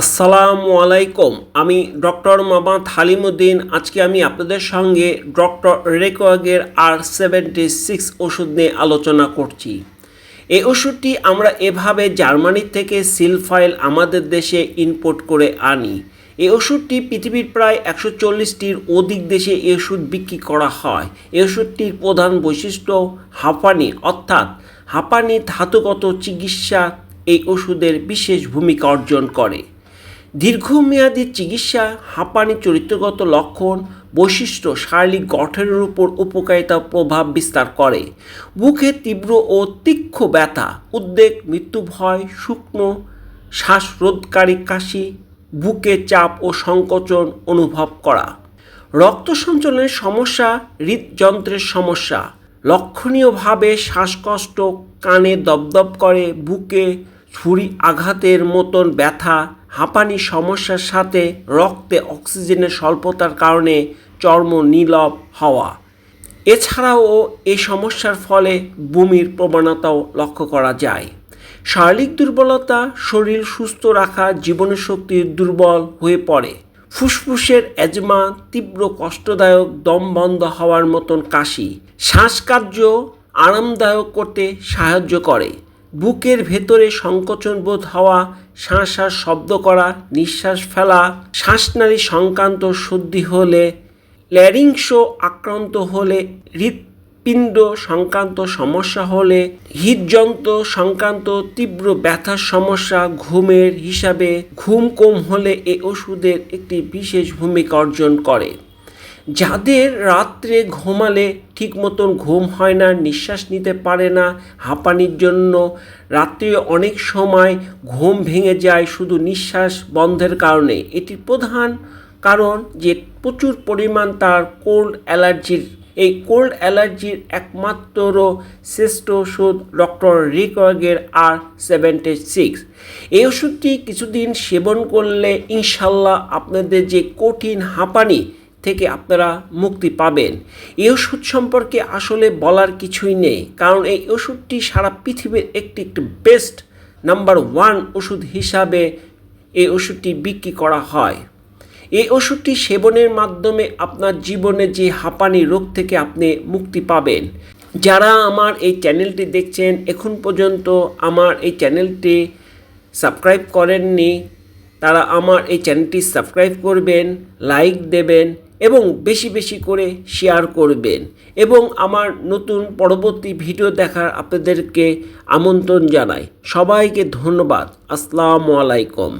আসসালামু আলাইকুম। আমি ডক্টর মোহাম্মদ হালিমুদ্দিন। আজকে আমি আপনাদের সঙ্গে ডক্টর রেকোয়াগের আর সেভেন্টি সিক্স ওষুধ নিয়ে আলোচনা করছি। এই ওষুধটি আমরা এভাবে জার্মানি থেকে সিলফাইল আমাদের দেশে ইম্পোর্ট করে আনি। এই ওষুধটি পৃথিবীর প্রায় একশো চল্লিশটির অধিক দেশে এই ওষুধ বিক্রি করা হয়। এই ওষুধটির প্রধান বৈশিষ্ট্য হাঁপানি, অর্থাৎ হাঁপানি ধাতুগত চিকিৎসা এই ওষুধের বিশেষ ভূমিকা অর্জন করে। দীর্ঘমেয়াদী চিকিৎসা, হাঁপানি চরিত্রগত লক্ষণ, বৈশিষ্ট্য, শারীরিক গঠনের উপর উপকারিতা প্রভাব বিস্তার করে। বুকে তীব্র ও তীক্ষ্ণ ব্যথা, উদ্বেগ, মৃত্যু ভয়, শুকনো, শ্বাসরোধকারী কাশি, বুকে চাপ ও সংকোচন অনুভব করা। রক্ত সঞ্চালনের সমস্যা, হৃদযন্ত্রের সমস্যা। লক্ষণীয়ভাবে শ্বাসকষ্ট, কানে দপদপ করে, বুকে ছুরি আঘাতের মতন ব্যথা, হাঁপানি সমস্যার সাথে রক্তে অক্সিজেনের স্বল্পতার কারণে চর্ম নীলব হওয়া। এছাড়াও এই সমস্যার ফলে বমির প্রবণতাও লক্ষ্য করা যায়। শারীরিক দুর্বলতা, শরীর সুস্থ রাখা জীবনশক্তির দুর্বল হয়ে পড়ে। ফুসফুসের অ্যাজমা তীব্র কষ্টদায়ক, দম বন্ধ হওয়ার মতন কাশি। শ্বাসকার্য আরামদায়ক করতে সাহায্য করে। বুকের ভেতরে সংকোচন বোধ হওয়া শ্বাস শব্দ করা, নিঃশ্বাস ফেলা, শ্বাসনালী সংক্রান্ত শুদ্ধি হলে ল্যারিংস আক্রান্ত হলে, হৃৎপিণ্ড সংক্রান্ত সমস্যা হলে, হৃদযন্ত্র সংক্রান্ত তীব্র ব্যথার সমস্যা, ঘুমের হিসাবে ঘুম কম হলে এ ওষুধের একটি বিশেষ ভূমিকা অর্জন করে। যাদের রাত্রে ঘুমালে ঠিক মতন ঘুম হয় না, নিঃশ্বাস নিতে পারে না, হাঁপানির জন্য রাত্রে অনেক সময় ঘুম ভেঙে যায় শুধু নিঃশ্বাস বন্ধের কারণে। এটির প্রধান কারণ যে প্রচুর পরিমাণ তার কোল্ড অ্যালার্জির, এই কোল্ড অ্যালার্জির একমাত্র শ্রেষ্ঠ ওষুধ ডক্টর রিকওয়াগের আর সেভেন্টি সিক্স। এই ওষুধটি কিছুদিন সেবন করলে ইনশাল্লাহ আপনাদের যে কঠিন হাঁপানি থেকে আপনারা মুক্তি পাবেন। এই ওষুধ সম্পর্কে আসলে বলার কিছুই নেই, কারণ এই ওষুধটি সারা পৃথিবীর একটি একটি বেস্ট নাম্বার ওয়ান ওষুধ হিসাবে এই ওষুধটি বিক্রি করা হয়। এই ওষুধটি সেবনের মাধ্যমে আপনার জীবনে যে হাঁপানি রোগ থেকে আপনি মুক্তি পাবেন। যারা আমার এই চ্যানেলটি দেখছেন, এখন পর্যন্ত আমার এই চ্যানেলটি সাবস্ক্রাইব করেননি, তারা আমার এই চ্যানেলটি সাবস্ক্রাইব করবেন, লাইক দেবেন এবং বেশি বেশি করে শেয়ার করবেন। এবং আমার নতুন পরবর্তী ভিডিও দেখার আপনাদেরকে আমন্ত্রণ জানাই। সবাইকে ধন্যবাদ। আসসালামু আলাইকুম।